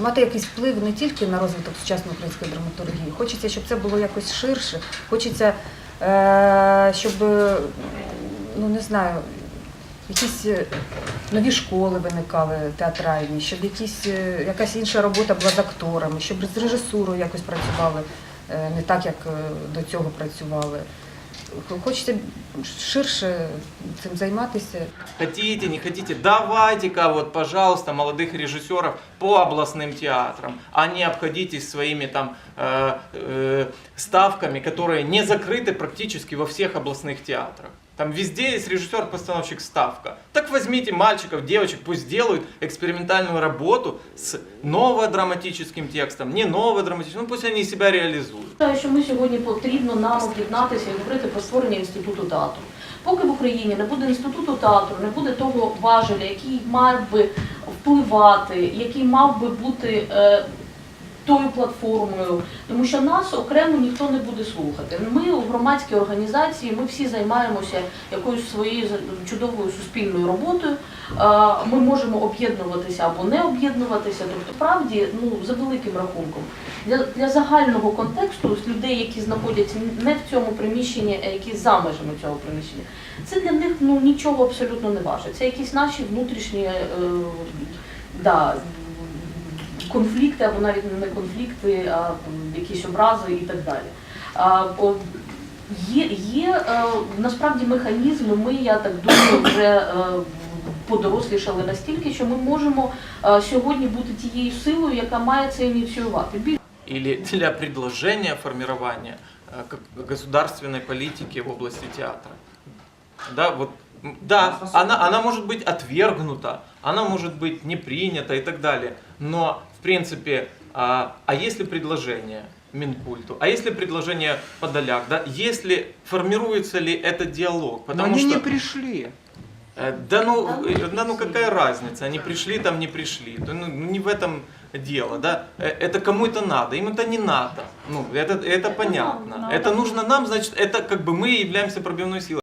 мати якийсь вплив не тільки на розвиток сучасної української драматургії. Хочеться, щоб це було якось ширше. Хочеться, е, щоб, ну не знаю, якісь е, нові школи виникали театральні, щоб якісь, е, якась інша робота була з акторами, щоб з режисурою якось працювали не так, як до цього працювали. Хочеться ширше цим займатися. Хотите, не хотите, давайте-ка вот, пожалуйста, молодых режиссеров по областным театрам, а не обходитесь своими там э, э, ставками, которые не закрыты практически во всех областных театрах. Там везде есть режиссер-постановщик ставка. Так возьмите мальчиков, девочек, пусть делают экспериментальную работу с новодраматическим текстом, не новодраматическим, ну пусть они себя реализуют. Вважаю, що ми сьогодні потрібно нам об'єднатися і говорити про створення інституту театру. Поки в Україні не буде інституту театру, не буде того важеля, який мав би впливати, який мав би бути е, тою платформою, тому що нас окремо ніхто не буде слухати. Ми у громадській організації, ми всі займаємося якоюсь своєю чудовою суспільною роботою. Ми можемо об'єднуватися або не об'єднуватися. Тобто, правді, ну за великим рахунком, для, для загального контексту з людей, які знаходяться не в цьому приміщенні, а які за межами цього приміщення, це для них ну нічого абсолютно не важить. Це якісь наші внутрішні е, да, конфлікти або навіть не конфлікти, а м, якісь образи і так далі. А, о, Є, є е, насправді механізми, ми, я так думаю, вже е, подорослішали настільки, що ми можемо е, сьогодні бути тією силою, яка має це ініціювати. Більше или для предложения формирования э, как- государственной политики в области театра. Да, вот, м, да, она, она может быть отвергнута, она может быть не принята и так далее. Но, в принципе, а, а если предложение Минкульту, а если предложение Подоляк, да, если формируется ли этот диалог? Но Потому они что, не пришли. Э, Да ну, э, да ну какая разница, они пришли там, не пришли. Ну, ну, не в этом дело, да. Э, Это кому это надо, им это не надо. Ну, это, это понятно. Это нужно нам, значит, это как бы мы являемся пробивной силой.